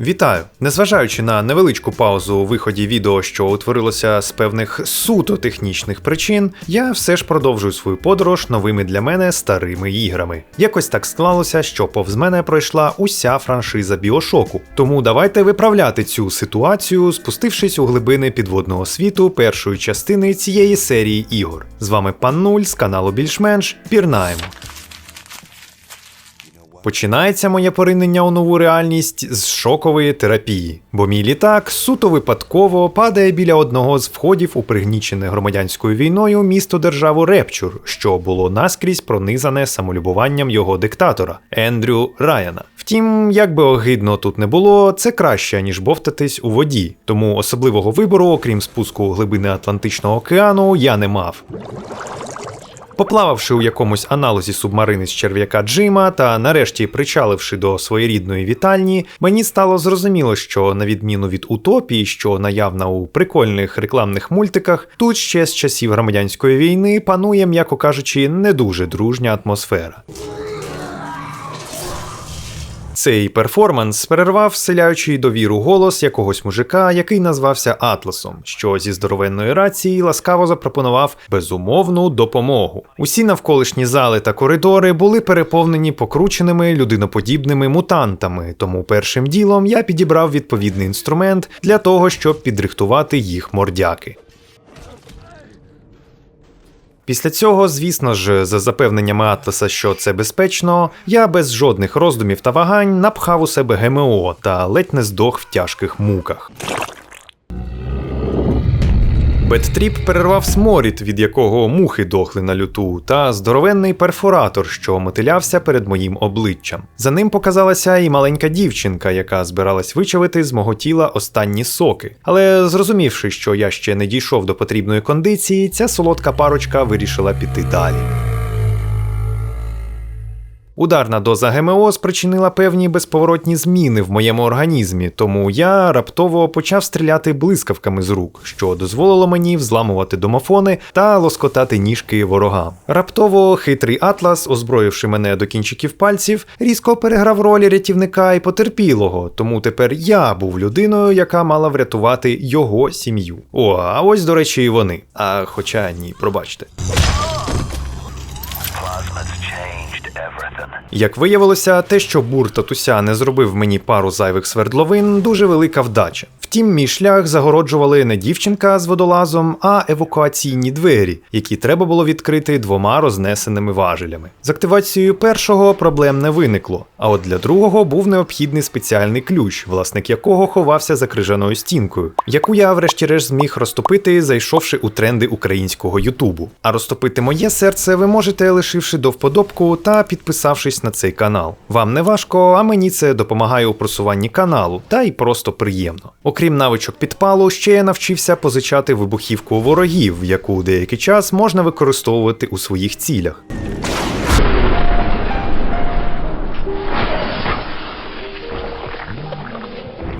Вітаю! Незважаючи на невеличку паузу у виході відео, що утворилося з певних суто технічних причин, я все ж продовжую свою подорож новими для мене старими іграми. Якось так склалося, що повз мене пройшла уся франшиза Біошоку. Тому давайте виправляти цю ситуацію, спустившись у глибини підводного світу першої частини цієї серії ігор. З вами пан Нуль з каналу Більш-менш пірнаємо. Починається моє поринення у нову реальність з шокової терапії, бо мій літак суто випадково падає біля одного з входів у пригнічене громадянською війною місто державу Репчур, що було наскрізь пронизане самолюбуванням його диктатора Ендрю Райана. Втім, як би огидно тут не було, це краще ніж бовтатись у воді, тому особливого вибору, окрім спуску у глибини Атлантичного океану, я не мав. Поплававши у якомусь аналозі субмарини з черв'яка Джима та нарешті причаливши до своєрідної вітальні, мені стало зрозуміло, що на відміну від утопії, що наявна у прикольних рекламних мультиках, тут ще з часів громадянської війни панує, м'яко кажучи, не дуже дружня атмосфера. Цей перформанс перервав вселяючий довіру голос якогось мужика, який назвався Атласом, що зі здоровенної рації ласкаво запропонував безумовну допомогу. Усі навколишні зали та коридори були переповнені покрученими людиноподібними мутантами, тому першим ділом я підібрав відповідний інструмент для того, щоб підрихтувати їх мордяки. Після цього, звісно ж, за запевненнями Атласа, що це безпечно, я без жодних роздумів та вагань напхав у себе ГМО та ледь не здох в тяжких муках. Беттріп перервав сморід, від якого мухи дохли на люту, та здоровенний перфоратор, що мотилявся перед моїм обличчям. За ним показалася і маленька дівчинка, яка збиралась вичавити з мого тіла останні соки. Але зрозумівши, що я ще не дійшов до потрібної кондиції, ця солодка парочка вирішила піти далі. Ударна доза ГМО спричинила певні безповоротні зміни в моєму організмі, тому я раптово почав стріляти блискавками з рук, що дозволило мені взламувати домофони та лоскотати ніжки ворогам. Раптово хитрий атлас, озброївши мене до кінчиків пальців, різко переграв ролі рятівника і потерпілого, тому тепер я був людиною, яка мала врятувати його сім'ю. О, а ось, до речі, і вони. А хоча ні, пробачте. Як виявилося, те, що бур татуся не зробив мені пару зайвих свердловин, дуже велика вдача. Втім, мій шлях загороджували не дівчинка з водолазом, а евакуаційні двері, які треба було відкрити двома рознесеними важелями. З активацією першого проблем не виникло, а от для другого був необхідний спеціальний ключ, власник якого ховався за крижаною стінкою, яку я, врешті-решт, зміг розтопити, зайшовши у тренди українського Ютубу. А розтопити моє серце ви можете, лишивши до вподобку та підписавшись на цей канал. Вам не важко, а мені це допомагає у просуванні каналу, та й просто приємно. Окрім навичок підпалу, ще я навчився позичати вибухівку ворогів, яку деякий час можна використовувати у своїх цілях.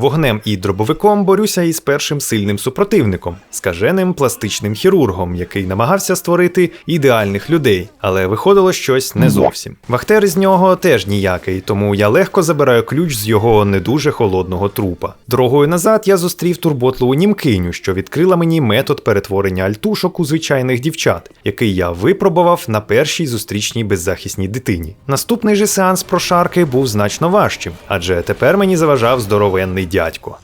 Вогнем і дробовиком борюся із першим сильним супротивником скаженим пластичним хірургом, який намагався створити ідеальних людей, але виходило щось не зовсім. Вахтер з нього теж ніякий, тому я легко забираю ключ з його не дуже холодного трупа. Дорогою назад я зустрів турботливу німкиню, що відкрила мені метод перетворення альтушок у звичайних дівчат, який я випробував на першій зустрічній беззахисній дитині. Наступний же сеанс прошарки був значно важчим, адже тепер мені заважав здоровенний дядько.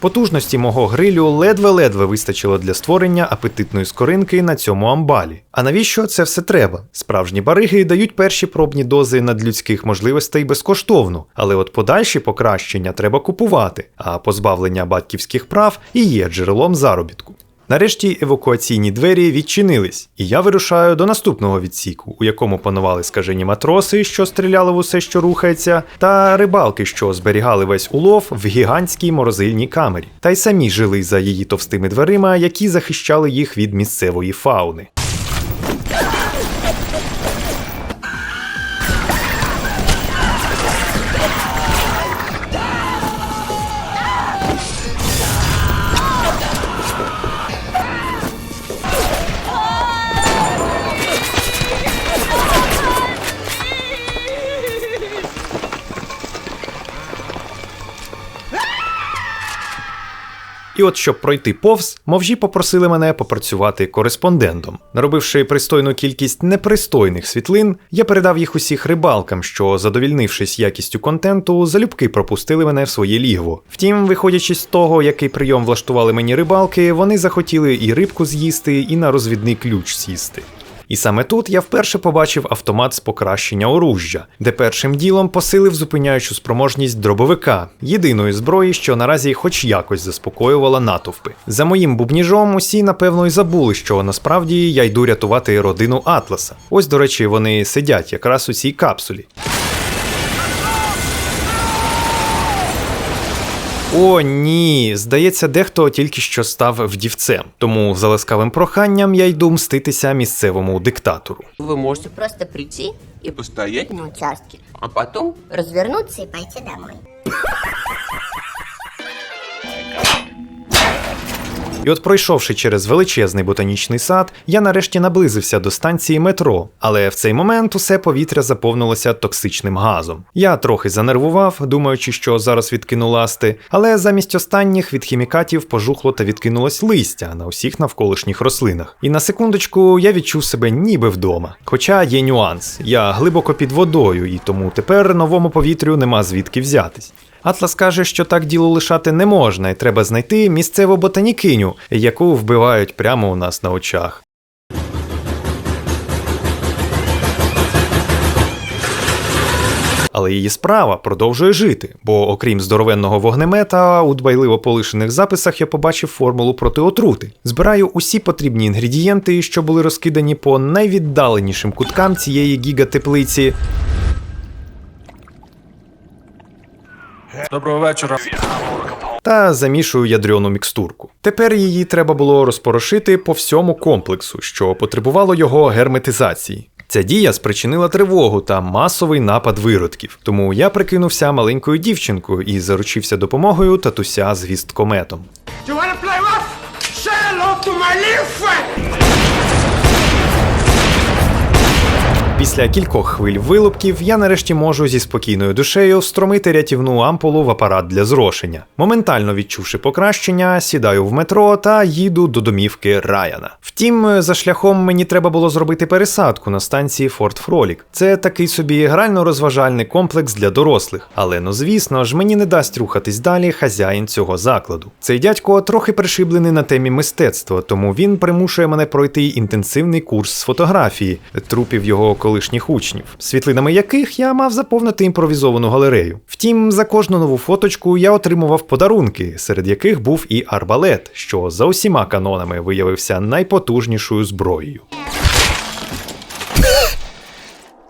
Потужності мого грилю ледве-ледве вистачило для створення апетитної скоринки на цьому амбалі. А навіщо це все треба? Справжні бариги дають перші пробні дози надлюдських можливостей безкоштовно, але от подальші покращення треба купувати, а позбавлення батьківських прав і є джерелом заробітку. Нарешті евакуаційні двері відчинились, і я вирушаю до наступного відсіку, у якому панували скажені матроси, що стріляли в усе, що рухається, та рибалки, що зберігали весь улов в гігантській морозильній камері, та й самі жили за її товстими дверима, які захищали їх від місцевої фауни. І от щоб пройти повз, мовжі попросили мене попрацювати кореспондентом. Наробивши пристойну кількість непристойних світлин, я передав їх усіх рибалкам, що, задовільнившись якістю контенту, залюбки пропустили мене в своє лігво. Втім, виходячи з того, який прийом влаштували мені рибалки, вони захотіли і рибку з'їсти, і на розвідний ключ сісти. І саме тут я вперше побачив автомат з покращення оружжя, де першим ділом посилив зупиняючу спроможність дробовика, єдиної зброї, що наразі хоч якось заспокоювала натовпи. За моїм бубніжом усі напевно й забули, що насправді я йду рятувати родину Атласа. Ось, до речі, вони сидять якраз у цій капсулі. О, ні, здається, дехто тільки що став вдівцем. Тому за ласкавим проханням я йду мститися місцевому диктатору. Вы можете просто прийти и Постоять? на участке, А потом развернуться и пойти домой. І от пройшовши через величезний ботанічний сад, я нарешті наблизився до станції метро, але в цей момент усе повітря заповнилося токсичним газом. Я трохи занервував, думаючи, що зараз відкину ласти, але замість останніх від хімікатів пожухло та відкинулось листя на усіх навколишніх рослинах. І на секундочку я відчув себе ніби вдома. Хоча є нюанс, я глибоко під водою, і тому тепер новому повітрю нема звідки взятись. Атлас каже, що так діло лишати не можна, і треба знайти місцеву ботанікиню, яку вбивають прямо у нас на очах. Але її справа продовжує жити, бо окрім здоровенного вогнемета, у дбайливо полишених записах я побачив формулу проти отрути. Збираю усі потрібні інгредієнти, що були розкидані по найвіддаленішим куткам цієї гігатеплиці, Доброго вечора. та замішую ядрену мікстурку. Тепер її треба було розпорошити по всьому комплексу, що потребувало його герметизації. Ця дія спричинила тривогу та масовий напад виродків, тому я прикинувся маленькою дівчинкою і заручився допомогою татуся з гісткометом. You wanna play rough? Say hello to my little Після кількох хвиль вилупків я нарешті можу зі спокійною душею встромити рятівну ампулу в апарат для зрошення. Моментально відчувши покращення, сідаю в метро та їду до домівки Раяна. Втім, за шляхом мені треба було зробити пересадку на станції Форт Фролік. Це такий собі грально-розважальний комплекс для дорослих. Але ну звісно ж, мені не дасть рухатись далі хазяїн цього закладу. Цей дядько трохи пришиблений на темі мистецтва, тому він примушує мене пройти інтенсивний курс з фотографії трупів його колишніх учнів, світлинами яких я мав заповнити імпровізовану галерею. Втім, за кожну нову фоточку я отримував подарунки, серед яких був і арбалет, що за усіма канонами виявився найпотужнішою зброєю.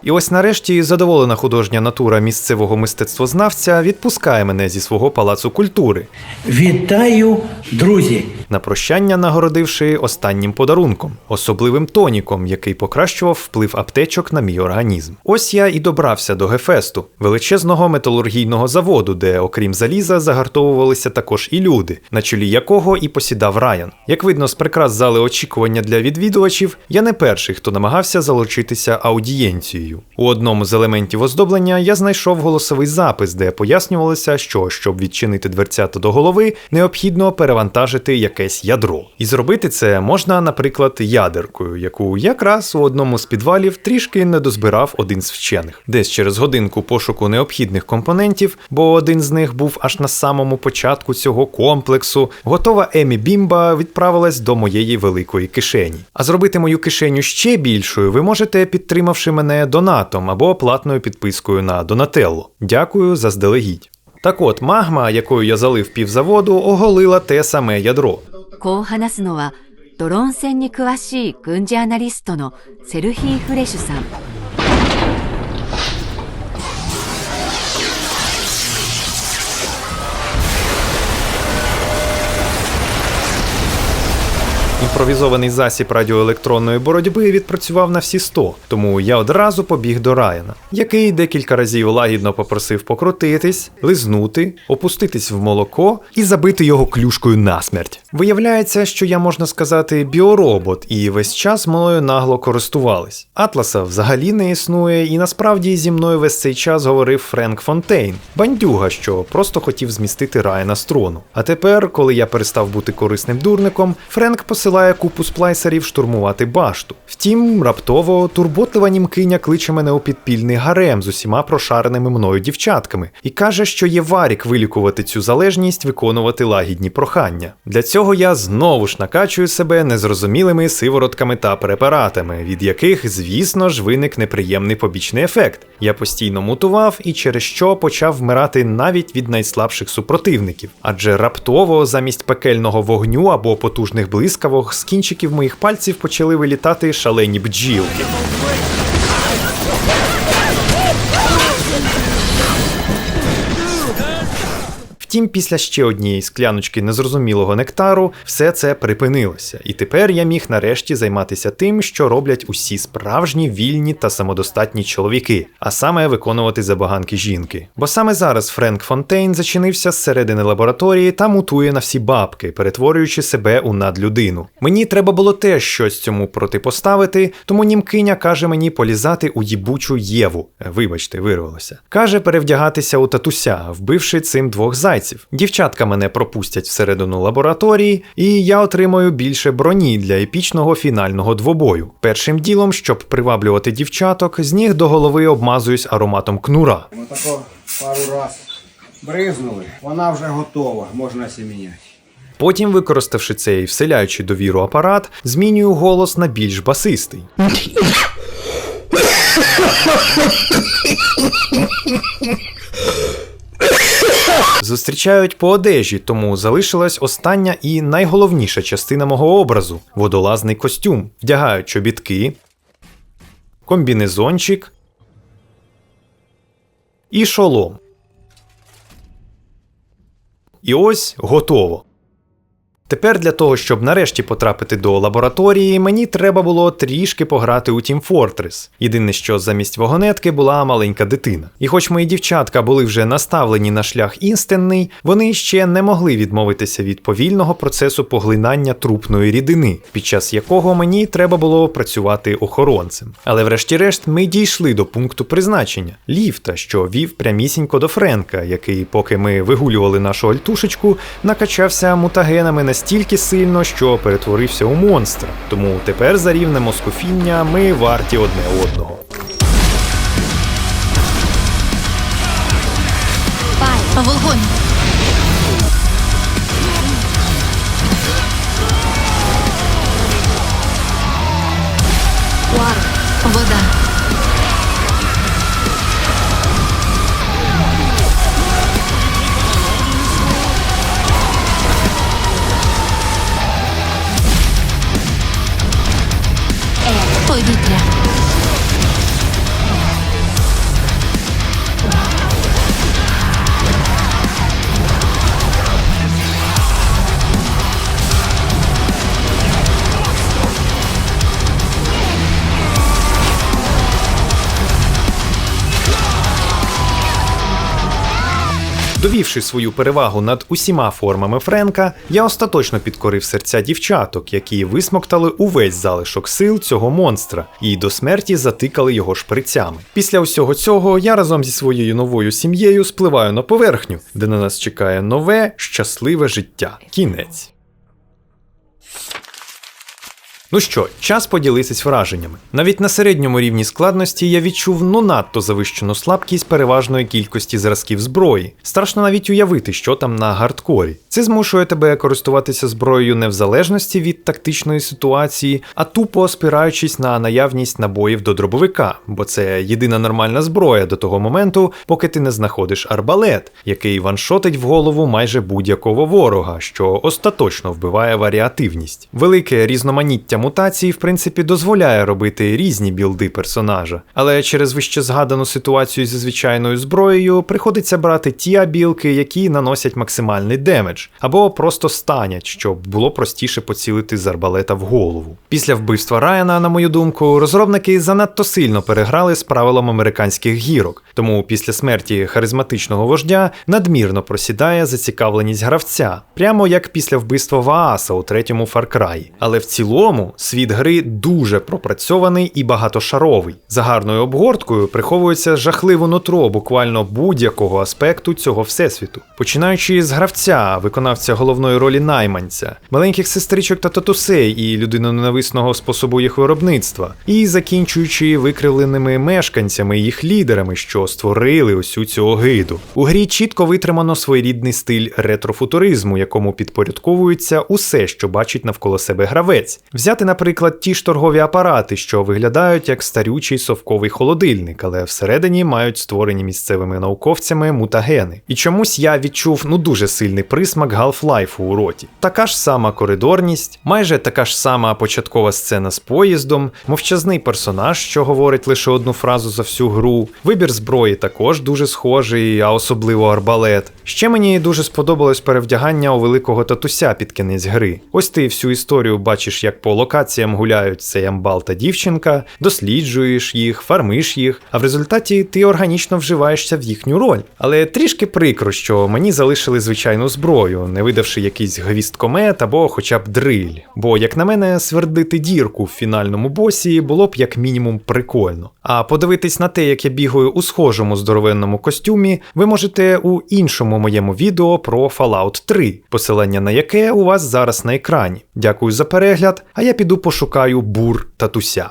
І ось нарешті задоволена художня натура місцевого мистецтвознавця відпускає мене зі свого палацу культури, Вітаю, друзі! на прощання нагородивши останнім подарунком, особливим тоніком, який покращував вплив аптечок на мій організм. Ось я і добрався до Гефесту, величезного металургійного заводу, де, окрім заліза, загартовувалися також і люди, на чолі якого і посідав Райан. Як видно з прикрас зали очікування для відвідувачів, я не перший, хто намагався залучитися аудієнцією. У одному з елементів оздоблення я знайшов голосовий запис, де пояснювалося, що щоб відчинити дверцята до голови, необхідно перевантажити якесь ядро. І зробити це можна, наприклад, ядеркою, яку якраз у одному з підвалів трішки не дозбирав один з вчених. Десь через годинку пошуку необхідних компонентів, бо один з них був аж на самому початку цього комплексу, готова Емі Бімба відправилась до моєї великої кишені. А зробити мою кишеню ще більшою ви можете, підтримавши мене донатом або платною підпискою на Донателло. Дякую заздалегідь. Так от, магма, якою я залив півзаводу, оголила те саме ядро. こう話すのはドローン戦に詳しい軍事アナリストのセルヒー・フレシュさん Імпровізований засіб радіоелектронної боротьби відпрацював на всі 100, тому я одразу побіг до Райана, який декілька разів лагідно попросив покрутитись, лизнути, опуститись в молоко і забити його клюшкою насмерть. Виявляється, що я можна сказати біоробот, і весь час мною нагло користувались. Атласа взагалі не існує, і насправді зі мною весь цей час говорив Френк Фонтейн, бандюга, що просто хотів змістити Райана з трону. А тепер, коли я перестав бути корисним дурником, Френк посилає купу сплайсерів штурмувати башту. Втім, раптово турботлива німкиня кличе мене у підпільний гарем з усіма прошареними мною дівчатками і каже, що є варік вилікувати цю залежність, виконувати лагідні прохання. Для цього я знову ж накачую себе незрозумілими сиворотками та препаратами, від яких, звісно ж, виник неприємний побічний ефект. Я постійно мутував і через що почав вмирати навіть від найслабших супротивників, адже раптово замість пекельного вогню або потужних блискавок з кінчиків моїх пальців почали вилітати шалені бджілки. Втім, після ще однієї скляночки незрозумілого нектару все це припинилося, і тепер я міг нарешті займатися тим, що роблять усі справжні вільні та самодостатні чоловіки, а саме виконувати забаганки жінки. Бо саме зараз Френк Фонтейн зачинився зсередини лабораторії та мутує на всі бабки, перетворюючи себе у надлюдину. Мені треба було теж щось цьому протипоставити, тому німкиня каже мені полізати у їбучу Єву. Вибачте, вирвалося. Каже перевдягатися у татуся, вбивши цим двох зайців. Дівчатка мене пропустять всередину лабораторії, і я отримаю більше броні для епічного фінального двобою. Першим ділом, щоб приваблювати дівчаток, з ніг до голови обмазуюсь ароматом кнура. Отако пару раз бризнули, вона вже готова, можна сіміняти. Потім, використавши цей вселяючий довіру апарат, змінюю голос на більш басистий. Зустрічають по одежі, тому залишилась остання і найголовніша частина мого образу водолазний костюм. Вдягають чобітки, комбінезончик і шолом. І ось готово. Тепер для того, щоб нарешті потрапити до лабораторії, мені треба було трішки пограти у Team Fortress. Єдине, що замість вагонетки була маленька дитина. І хоч мої дівчатка були вже наставлені на шлях істинний, вони ще не могли відмовитися від повільного процесу поглинання трупної рідини, під час якого мені треба було працювати охоронцем. Але врешті-решт ми дійшли до пункту призначення ліфта, що вів прямісінько до Френка, який, поки ми вигулювали нашу альтушечку, накачався мутагенами настільки сильно, що перетворився у монстра. Тому тепер за рівнем москофіння ми варті одне одного. Вогонь! Довівши свою перевагу над усіма формами Френка, я остаточно підкорив серця дівчаток, які висмоктали увесь залишок сил цього монстра і до смерті затикали його шприцями. Після усього цього я разом зі своєю новою сім'єю спливаю на поверхню, де на нас чекає нове щасливе життя. Кінець. Ну що, час поділитись враженнями. Навіть на середньому рівні складності я відчув ну надто завищену слабкість переважної кількості зразків зброї. Страшно навіть уявити, що там на гардкорі. Це змушує тебе користуватися зброєю не в залежності від тактичної ситуації, а тупо спираючись на наявність набоїв до дробовика, бо це єдина нормальна зброя до того моменту, поки ти не знаходиш арбалет, який ваншотить в голову майже будь-якого ворога, що остаточно вбиває варіативність. Велике різноманіття відкриття мутації, в принципі, дозволяє робити різні білди персонажа. Але через вище згадану ситуацію зі звичайною зброєю приходиться брати ті абілки, які наносять максимальний демедж, або просто станять, щоб було простіше поцілити з арбалета в голову. Після вбивства Райана, на мою думку, розробники занадто сильно переграли з правилом американських гірок, тому після смерті харизматичного вождя надмірно просідає зацікавленість гравця, прямо як після вбивства Вааса у третьому Far Cry. Але в цілому світ гри дуже пропрацьований і багатошаровий. За гарною обгорткою приховується жахливе нутро буквально будь-якого аспекту цього всесвіту. Починаючи з гравця, виконавця головної ролі найманця, маленьких сестричок та татусей і людиноненависного способу їх виробництва, і закінчуючи викривленими мешканцями і їх лідерами, що створили усю цю огиду. У грі чітко витримано своєрідний стиль ретрофутуризму, якому підпорядковується усе, що бачить навколо себе гравець. Взяти, наприклад, ті ж торгові апарати, що виглядають як старючий совковий холодильник, але всередині мають створені місцевими науковцями мутагени. І чомусь я відчув ну дуже сильний присмак Half-Life у роті. Така ж сама коридорність, майже така ж сама початкова сцена з поїздом, мовчазний персонаж, що говорить лише одну фразу за всю гру. Вибір зброї також дуже схожий, а особливо арбалет. Ще мені дуже сподобалось перевдягання у великого татуся під кінець гри. Ось ти всю історію бачиш, як по локаціям гуляють цей амбал та дівчинка, досліджуєш їх, фармиш їх, а в результаті ти органічно вживаєшся в їхню роль. Але трішки прикро, що мені залишили звичайну зброю, не видавши якийсь гвісткомет або хоча б дриль. Бо, як на мене, свердити дірку в фінальному босі було б як мінімум прикольно. А подивитись на те, як я бігаю у схожому здоровенному костюмі, ви можете у іншому моєму відео про Fallout 3, посилання на яке у вас зараз на екрані. Дякую за перегляд, а я піду пошукаю бур татуся.